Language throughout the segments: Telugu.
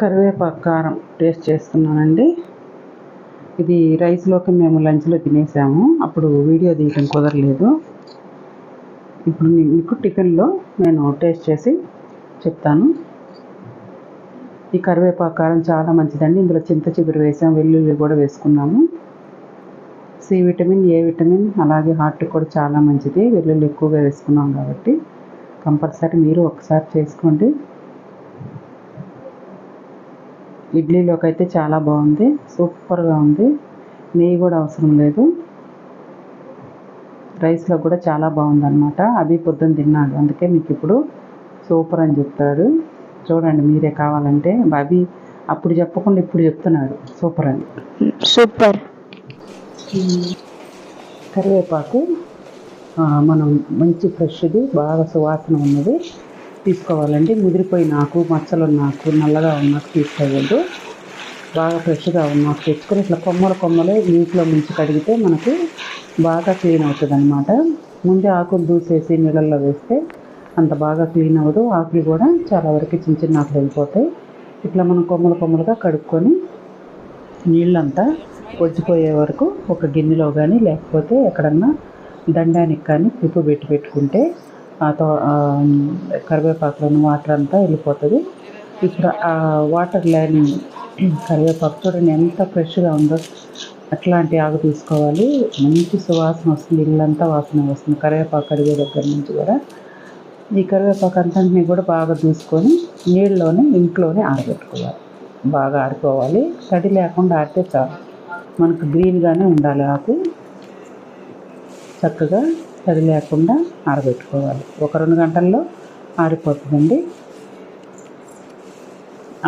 కరివేపాకు కారం టేస్ట్ చేస్తున్నానండి. ఇది రైస్లోకి మేము లంచ్లో తినేసాము. అప్పుడు వీడియో తీయటం కుదరలేదు. ఇప్పుడు మీకు టిఫిన్లో నేను టేస్ట్ చేసి చెప్తాను. ఈ కరివేపాకు కారం చాలా మంచిదండి. ఇందులో చింత చిగురు వేసాం వెల్లుల్లి కూడా వేసుకున్నాము. సి విటమిన్ ఏ విటమిన్ అలాగే హార్ట్ కూడా చాలా మంచిది. వెల్లుల్లి ఎక్కువగా వేసుకున్నాం కాబట్టి కంపల్సరీ మీరు ఒకసారి చేసుకోండి. ఇడ్లీలోకి అయితే చాలా బాగుంది. సూపర్గా ఉంది. నెయ్యి కూడా అవసరం లేదు. రైస్లో కూడా చాలా బాగుందన్నమాట. అవి పొద్దున్న తిన్నాడు అందుకే మీకు ఇప్పుడు సూపర్ అని చెప్తాడు. చూడండి మీరే కావాలంటే. అవి అప్పుడు చెప్పకుండా ఇప్పుడు చెప్తున్నాడు. సూపర్ అని. సూపర్. కరివేపాకు మనం మంచి ఫ్రెష్ది బాగా సువాసన ఉన్నది. తీసుకోవాలండి. ముదిరిపోయిన ఆకు మచ్చలు ఉన్న ఆకు నల్లగా ఉన్న ఆకు తీసుకోవద్దు. బాగా ఫ్రెష్గా ఉన్న ఆకు తెచ్చుకొని ఇట్లా కొమ్మలు కొమ్మలు నీటిలో ముంచి కడిగితే మనకి బాగా క్లీన్ అవుతుంది అనమాట ముందే ఆకులు దూసేసి నీళ్ళల్లో వేస్తే అంత బాగా క్లీన్ అవ్వదు. ఆకులు కూడా చాలా వరకు చిన్న చిన్న ఆకులు వెళ్ళిపోతాయి ఇట్లా మనం కొమ్మలు కొమ్మలుగా కడుక్కొని నీళ్ళంతా పొచ్చిపోయే వరకు ఒక గిన్నెలో కానీ లేకపోతే ఎక్కడన్నా దండానికి కానీ పిప్పు పెట్టి పెట్టుకుంటే తో కరివేపాకులోని వాటర్ అంతా వెళ్ళిపోతుంది. ఇప్పుడు ఆ వాటర్ లేని కరివేపాకు చూడండి ఎంత ఫ్రెష్గా ఉందో. అట్లాంటి ఆకు తీసుకోవాలి. మంచి సువాసన వస్తుంది ఇల్లంతా వాసన వస్తుంది కరివేపాకు కడిగే దగ్గర నుంచి కూడా. ఈ కరివేపాకు అంతటిని కూడా బాగా చూసుకొని నీళ్ళలోనే ఇంట్లోనే ఆరబెట్టుకోవాలి. బాగా ఆడుకోవాలి తడి లేకుండా ఆడితే చాలు. మనకు గ్రీన్గానే ఉండాలి ఆకు. చక్కగా తడి లేకుండా ఆరబెట్టుకోవాలి. ఒక రెండు గంటల్లో ఆరిపోతుందండి.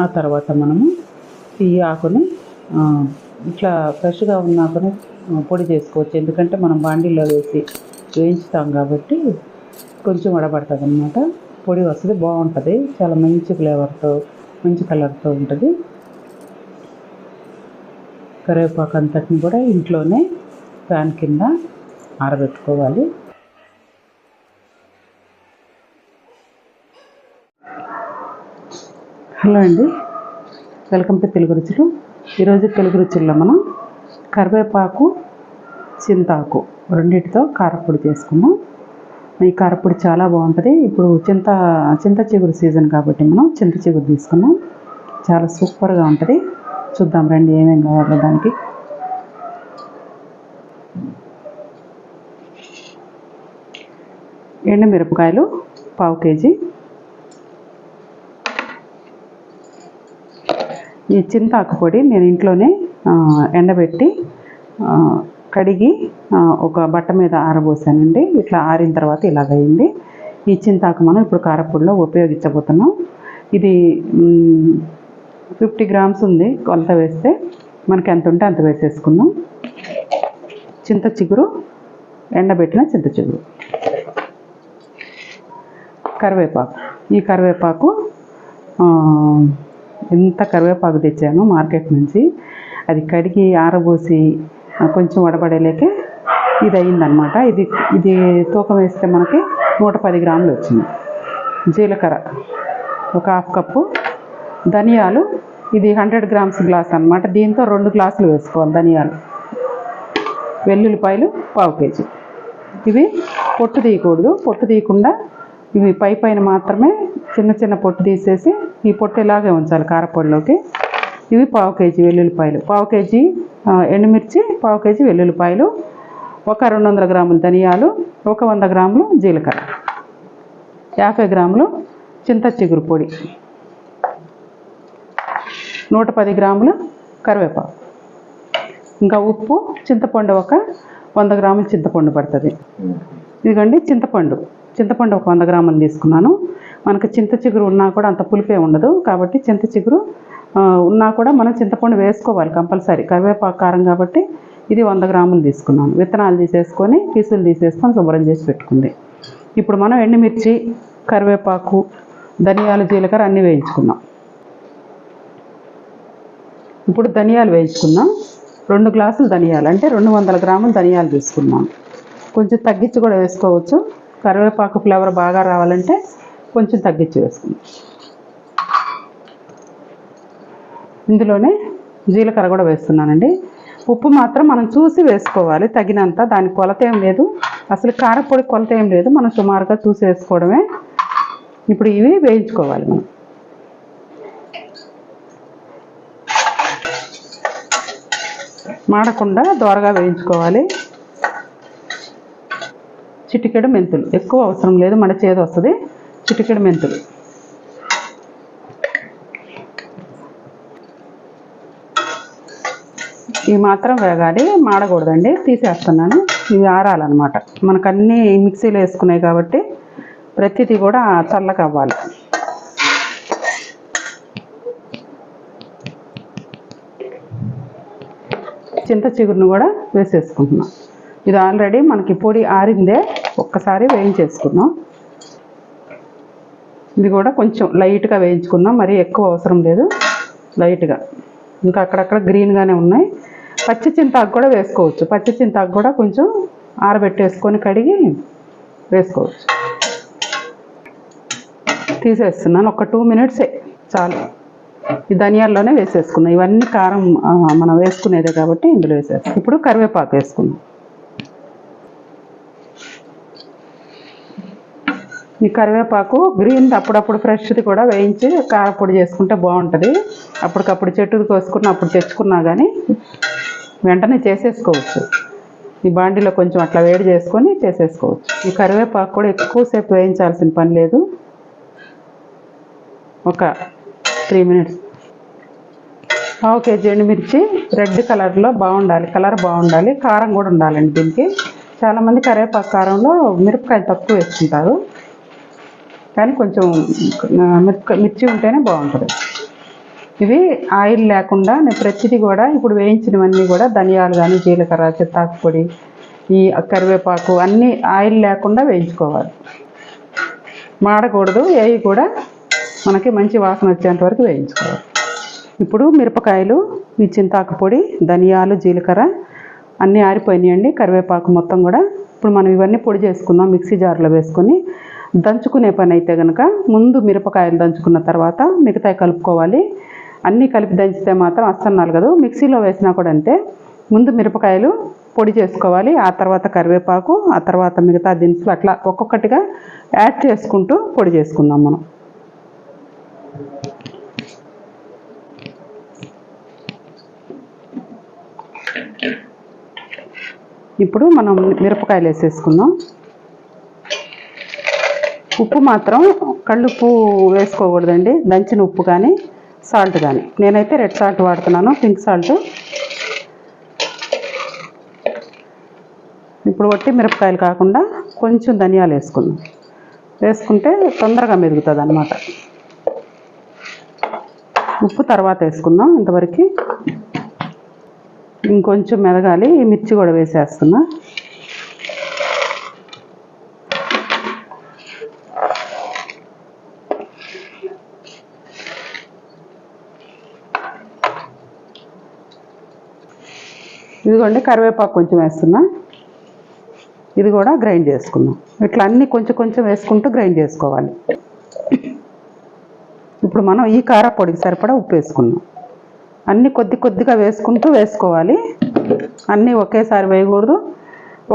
ఆ తర్వాత మనము ఈ ఆకుని ఇట్లా ఫ్రెష్గా ఉన్న ఆకుని పొడి చేసుకోవచ్చు. ఎందుకంటే మనం బాండీలో వేసి వేయించుతాం కాబట్టి కొంచెం వడబడుతుంది అనమాట పొడి వస్తుంది బాగుంటుంది. చాలా మంచి ఫ్లేవర్తో మంచి కలర్తో ఉంటుంది. కరివేపాకు అంతటిని కూడా ఇంట్లోనే ఫ్యాన్ కింద ఆరబెట్టుకోవాలి. హలో అండి. Welcome to Telugu Ruchulu. ఈరోజు తెలుగు రుచుల్లో మనం కరివేపాకు చింతాకు రెండింటితో కారపొడి చేసుకున్నాం ఈ కారపొడి చాలా బాగుంటుంది. ఇప్పుడు చింత చింత చిగురు సీజన్ కాబట్టి మనం చింత చిగురు తీసుకున్నాం చాలా సూపర్గా ఉంటుంది. చూద్దాం రండి ఏమేమి కావాలో దానికి. ఎండుమిరపకాయలు పావు కేజీ. ఈ చింతాకు పొడి నేను ఇంట్లోనే ఎండబెట్టి కడిగి ఒక బట్ట మీద ఆరబోసానండి. ఇట్లా ఆరిన తర్వాత ఇలాగైంది ఈ చింతాకు మనం ఇప్పుడు కారపొడిలో ఉపయోగించబోతున్నాం. ఇది ఫిఫ్టీ గ్రామ్స్ ఉంది. కొలత వేస్తే మనకి ఎంత ఉంటే అంత వేసేసుకుందాం. చింత చిగురు ఎండబెట్టిన చింత చిగురు. కరివేపాకు. ఈ కరివేపాకు ఎంత కరివేపాకు తెచ్చాను మార్కెట్ నుంచి. అది కడిగి ఆరబోసి కొంచెం వడబడేలేకే ఇది అయిందనమాట ఇది ఇది తూకం వేస్తే మనకి నూట పది గ్రాములు వచ్చింది. జీలకర్ర ఒక హాఫ్ కప్పు. ధనియాలు ఇది హండ్రెడ్ గ్రామ్స్ గ్లాస్ అనమాట దీంతో రెండు గ్లాసులు వేసుకోవాలి ధనియాలు. వెల్లుల్లిపాయలు పావు కేజీ. ఇవి పొట్టు తీయకూడదు పొట్టు తీయకుండా ఇవి పై పైన మాత్రమే చిన్న చిన్న పొట్టు తీసేసి ఈ పొట్టు ఇలాగే ఉంచాలి కారపొడిలోకి. ఇవి పావు కేజీ వెల్లుల్లిపాయలు. పావు కేజీ ఎండుమిర్చి పావు కేజీ వెల్లుల్లిపాయలు ఒక రెండు వందల గ్రాములు ధనియాలు ఒక వంద గ్రాములు జీలకర్ర యాభై గ్రాములు చింత చిగురు పొడి నూట పది గ్రాములు కరివేపాకు. ఇంకా ఉప్పు చింతపండు ఒక వంద గ్రాములు చింతపండు పడుతుంది. ఇదిగోండి చింతపండు. చింతపండు ఒక వంద గ్రాములు తీసుకున్నాను. మనకు చింత చిగురు ఉన్నా కూడా అంత పులిపే ఉండదు. కాబట్టి చింత చిగురు ఉన్నా కూడా మనం చింతపండు వేసుకోవాలి కంపల్సరీ. కరివేపాకు కారం కాబట్టి ఇది వంద గ్రాములు తీసుకున్నాను. విత్తనాలు తీసేసుకొని పీసులు తీసేసుకొని శుభ్రం చేసి పెట్టుకుంది. ఇప్పుడు మనం ఎండుమిర్చి కరివేపాకు ధనియాలు జీలకర్ర అన్నీ వేయించుకున్నాం ఇప్పుడు ధనియాలు వేయించుకున్నాం రెండు గ్లాసులు ధనియాలు అంటే రెండు వందల గ్రాములు ధనియాలు తీసుకున్నాం. కొంచెం తగ్గించి కూడా వేసుకోవచ్చు. కరివేపాకు ఫ్లేవర్ బాగా రావాలంటే కొంచెం తగ్గించి వేసుకుందాం. ఇందులోనే జీలకర్ర కూడా వేస్తున్నానండి. ఉప్పు మాత్రం మనం చూసి వేసుకోవాలి. తగినంత దాని కొలత ఏం లేదు. అసలు కారపొడి కొలత ఏం లేదు. మనం సుమారుగా చూసి వేసుకోవడమే. ఇప్పుడు ఇవి వేయించుకోవాలి మనం. మాడకుండా దోరగా వేయించుకోవాలి. చిటికెడు మెంతులు. ఎక్కువ అవసరం లేదు మన చేదు వస్తుంది. చిటికెడు మెంతులు. ఇవి మాత్రం వేగాలి మాడకూడదండి. తీసేస్తున్నాను. ఇవి ఆరాలన్నమాట. మనకు అన్నీ మిక్సీలో వేసుకున్నాయి కాబట్టి ప్రతిదీ కూడా చల్లగా అవ్వాలి. చింత చిగురును కూడా వేసేసుకుంటున్నాం. ఇది ఆల్రెడీ మనకి పొడి ఆరిందే. ఒక్కసారి వేయించేసుకుందాం. ఇది కూడా కొంచెం లైట్గా వేయించుకుందాం. మరీ ఎక్కువ అవసరం లేదు. లైట్గా. ఇంకా అక్కడక్కడ గ్రీన్గానే ఉన్నాయి. పచ్చి చింతాకు కూడా వేసుకోవచ్చు. పచ్చి చింతాకు కూడా కొంచెం ఆరబెట్టేసుకొని కడిగి వేసుకోవచ్చు. తీసేస్తున్నాను. ఒక టూ మినిట్సే చాలు. ఈ ధనియాల్లోనే వేసేసుకున్నాం ఇవన్నీ కారం మనం వేసుకునేదే కాబట్టి ఇందులో వేసేస్తాం. ఇప్పుడు కరివేపాకు వేసుకుందాం. ఈ కరివేపాకు గ్రీన్ అప్పుడప్పుడు ఫ్రెష్ది కూడా వేయించి కారపొడి చేసుకుంటే బాగుంటుంది. అప్పటికప్పుడు చెట్టుది కోసుకున్న అప్పుడు తెచ్చుకున్నా కానీ వెంటనే చేసేసుకోవచ్చు. ఈ బాండీలో కొంచెం అట్లా వేడి చేసుకొని చేసేసుకోవచ్చు. ఈ కరివేపాకు కూడా ఎక్కువసేపు వేయించాల్సిన పని లేదు. ఒక త్రీ మినిట్స్. పావు కేజీ ఎండుమిర్చి రెడ్ కలర్లో బాగుండాలి. కలర్ బాగుండాలి. కారం కూడా ఉండాలండి దీనికి. చాలామంది కరివేపాకు కారంలో మిరపకాయ తక్కువ వేసుకుంటారు. కానీ కొంచెం మిర్చి మిర్చి ఉంటేనే బాగుంటుంది. ఇవి ఆయిల్ లేకుండా నేను ప్రతిదీ కూడా ఇప్పుడు వేయించినవన్నీ కూడా ధనియాలు కానీ జీలకర్ర చిత్తాకు పొడి ఈ కరివేపాకు అన్నీ ఆయిల్ లేకుండా వేయించుకోవాలి. మాడకూడదు ఏవి కూడా మనకి మంచి వాసన వచ్చేంత వరకు వేయించుకోవాలి. ఇప్పుడు మిరపకాయలు ఈ చింతాకు పొడి ధనియాలు జీలకర్ర అన్నీ ఆరిపోయినాయండి. కరివేపాకు మొత్తం కూడా ఇప్పుడు మనం ఇవన్నీ పొడి చేసుకుందాం మిక్సీ జార్లో వేసుకొని దంచుకునే పని అయితే కనుక ముందు మిరపకాయలు దంచుకున్న తర్వాత మిగతాయి కలుపుకోవాలి. అన్నీ కలిపి దంచితే మాత్రం అస్సలు నలగదు మిక్సీలో వేసినా కూడా అంతే. ముందు మిరపకాయలు పొడి చేసుకోవాలి. ఆ తర్వాత కరివేపాకు ఆ తర్వాత మిగతా దినుసులు అట్లా ఒక్కొక్కటిగా యాడ్ చేసుకుంటూ పొడి చేసుకుందాం మనం. ఇప్పుడు మనం మిరపకాయలు వేసేసుకుందాం. ఉప్పు మాత్రం కళ్ళుప్పు వేసుకోకూడదండి. దంచిన ఉప్పు కానీ సాల్ట్ కానీ నేనైతే రెడ్ సాల్ట్ వాడుతున్నాను పింక్ సాల్ట్. ఇప్పుడు వట్టి మిరపకాయలు కాకుండా కొంచెం ధనియాలు వేసుకుందాం. వేసుకుంటే తొందరగా మెరుగుతుంది అనమాట ఉప్పు తర్వాత వేసుకుందాం ఇంతవరకు. ఇంకొంచెం మెదగాలి ఈ మిర్చి కూడా వేసేస్తున్నా. ఇదిగోండి కరివేపాకు కొంచెం వేస్తున్నా. ఇది కూడా గ్రైండ్ చేసుకుందాం. ఇట్లా అన్నీ కొంచెం కొంచెం వేసుకుంటూ గ్రైండ్ చేసుకోవాలి. ఇప్పుడు మనం ఈ కార పొడికి సరిపడా ఉప్పు వేసుకున్నాం అన్నీ కొద్ది కొద్దిగా వేసుకుంటూ వేసుకోవాలి. అన్నీ ఒకేసారి వేయకూడదు.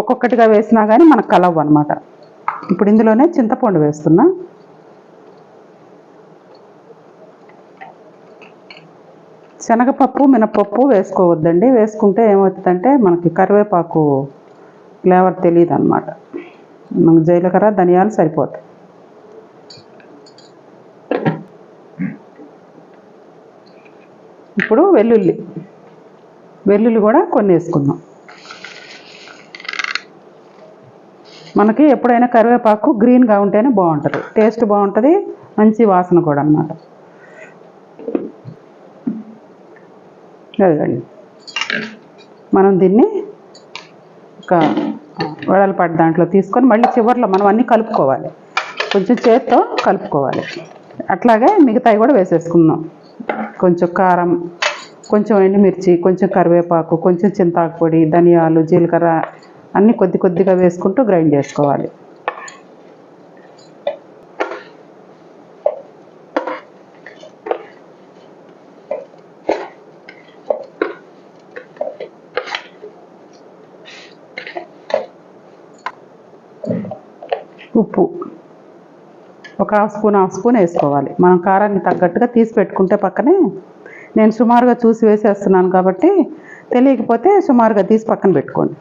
ఒక్కొక్కటిగా వేసినా కానీ మనకు కలవు అనమాట ఇప్పుడు ఇందులోనే చింతపండు వేస్తున్నా. శనగపప్పు మినపప్పు వేసుకోవద్దండి. వేసుకుంటే ఏమవుతుందంటే మనకి కరివేపాకు ఫ్లేవర్ తెలియదు అనమాట మనకు జీలకర్ర ధనియాలు సరిపోతాయి. ఇప్పుడు వెల్లుల్లి. వెల్లుల్లి కూడా కొన్ని వేసుకుందాం. మనకి ఎప్పుడైనా కరివేపాకు గ్రీన్గా ఉంటేనే బాగుంటుంది. టేస్ట్ బాగుంటుంది. మంచి వాసన కూడా అన్నమాట. లేదండి మనం దీన్ని ఒక వెడల్పాటి దాంట్లో తీసుకొని మళ్ళీ చివర్లో మనం అన్నీ కలుపుకోవాలి. కొంచెం చేత్తో కలుపుకోవాలి. అట్లాగే మిగతాయి కూడా వేసేసుకుందాం. కొంచెం కారం కొంచెం ఎండుమిర్చి కొంచెం కరివేపాకు కొంచెం చింతాకు పొడి ధనియాలు జీలకర్ర అన్నీ కొద్ది కొద్దిగా వేసుకుంటూ గ్రైండ్ చేసుకోవాలి. ఉప్పు. ఒక హాఫ్ స్పూన్ హాఫ్ స్పూన్ వేసుకోవాలి. మనం కారాన్ని తగ్గట్టుగా తీసి పెట్టుకుంటే పక్కనే నేను సుమారుగా చూసి వేసేస్తున్నాను కాబట్టి తెలియకపోతే సుమారుగా తీసి పక్కన పెట్టుకోండి.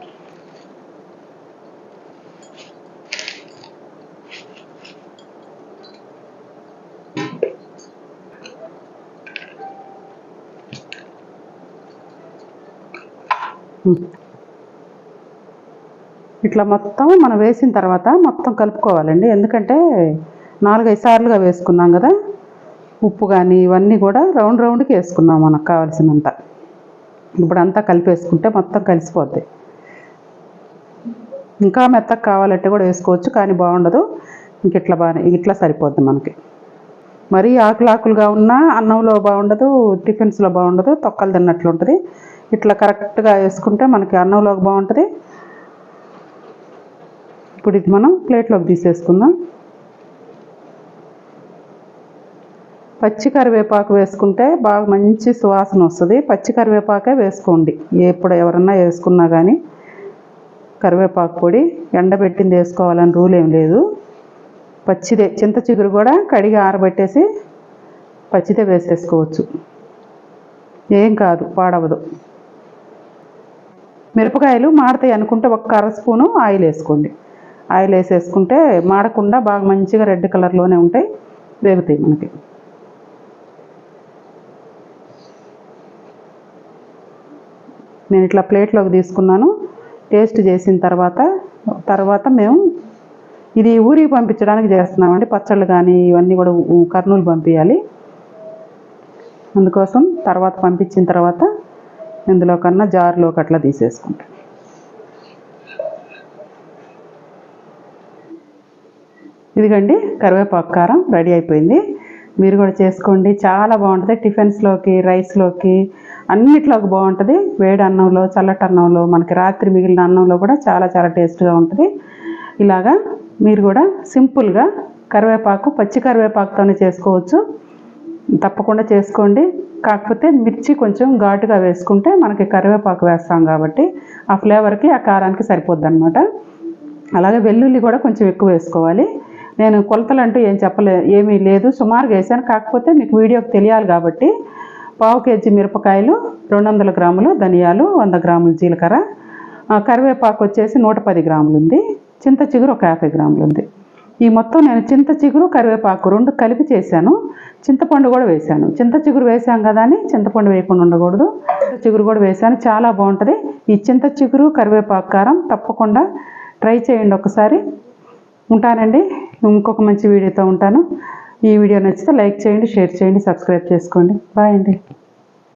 ఇట్లా మొత్తం మనం వేసిన తర్వాత మొత్తం కలుపుకోవాలండి. ఎందుకంటే నాలుగైదు సార్లుగా వేసుకున్నాం కదా. ఉప్పు కానీ ఇవన్నీ కూడా రౌండ్ రౌండ్కి వేసుకున్నాం మనకు కావాల్సినంత. ఇప్పుడు అంతా కలిపేసుకుంటే మొత్తం కలిసిపోద్ది. ఇంకా మెత్తగా కావాలంటే కూడా వేసుకోవచ్చు కానీ బాగుండదు. ఇంక ఇట్లా బాగా ఇట్లా సరిపోద్ది మనకి. మరీ ఆకులాకులుగా ఉన్నా అన్నంలో బాగుండదు టిఫిన్స్లో బాగుండదు తొక్కలు తిన్నట్లు ఉంటుంది ఇట్లా కరెక్ట్గా వేసుకుంటే మనకి అన్నంలోకి బాగుంటుంది. ఇప్పుడు ఇది మనం ప్లేట్లోకి తీసేసుకుందాం. పచ్చి కరివేపాకు వేసుకుంటే బాగా మంచి సువాసన వస్తుంది. పచ్చి కరివేపాకే వేసుకోండి. ఎప్పుడు ఎవరన్నా వేసుకున్నా కానీ కరివేపాకు పొడి ఎండబెట్టింది వేసుకోవాలని రూల్ ఏం లేదు. పచ్చిదే చింత చిగురు కూడా కడిగి ఆరబెట్టేసి పచ్చిదే వేసేసుకోవచ్చు. ఏం కాదు పాడవదు. మిరపకాయలు మాడతాయి అనుకుంటే ఒక్క అర స్పూను ఆయిల్ వేసుకోండి ఆయిల్ వేసేసుకుంటే మాడకుండా బాగా మంచిగా రెడ్ కలర్లోనే ఉంటాయి. వేగుతాయి మనకి. నేను ఇట్లా ప్లేట్లోకి తీసుకున్నాను. టేస్ట్ చేసిన తర్వాత తర్వాత మేము ఇది ఊరికి పంపించడానికి చేస్తున్నామండి. పచ్చళ్ళు కానీ ఇవన్నీ కూడా కర్నూలు పంపించాలి అందుకోసం తర్వాత పంపించిన తర్వాత ఇందులో కన్నా జార్లోకి అట్లా తీసేసుకుంటాం ఇదిగండి కరివేపాకు కారం రెడీ అయిపోయింది. మీరు కూడా చేసుకోండి. చాలా బాగుంటుంది. టిఫిన్స్లోకి రైస్లోకి అన్నిట్లోకి బాగుంటుంది. వేడి అన్నంలో చల్లటి అన్నంలో మనకి రాత్రి మిగిలిన అన్నంలో కూడా చాలా చాలా టేస్ట్గా ఉంటుంది. ఇలాగా మీరు కూడా సింపుల్గా కరివేపాకు పచ్చి కరివేపాకుతోనే చేసుకోవచ్చు. తప్పకుండా చేసుకోండి. కాకపోతే మిర్చి కొంచెం ఘాటుగా వేసుకుంటే మనకి కరివేపాకు వేస్తాం కాబట్టి ఆ ఫ్లేవర్కి ఆ కారానికి సరిపోద్ది అనమాట అలాగే వెల్లుల్లి కూడా కొంచెం ఎక్కువ వేసుకోవాలి. నేను కొలతలు అంటూ ఏం చెప్పలే ఏమీ లేదు. సుమారుగా వేసాను కాకపోతే మీకు వీడియోకి తెలియాలి కాబట్టి పావు కేజీ మిరపకాయలు రెండు వందల గ్రాములు ధనియాలు వంద గ్రాములు జీలకర్ర. కరివేపాకు వచ్చేసి నూట పది గ్రాములు ఉంది చింత చిగురు ఒక యాభై గ్రాములు ఉంది ఈ మొత్తం నేను చింత చిగురు కరివేపాకు రెండు కలిపి చేశాను. చింతపండు కూడా వేశాను. చింత చిగురు వేసాం కదా అని చింతపండు వేయకుండా ఉండకూడదు. చిగురు కూడా వేశాను. చాలా బాగుంటుంది. ఈ చింత చిగురు కరివేపాకు కారం తప్పకుండా ట్రై చేయండి ఒకసారి. ఉంటానండి. ఇంకొక మంచి వీడియోతో ఉంటాను. ఈ వీడియో నచ్చితే లైక్ చేయండి షేర్ చేయండి సబ్స్క్రైబ్ చేసుకోండి. బాయ్ అండి.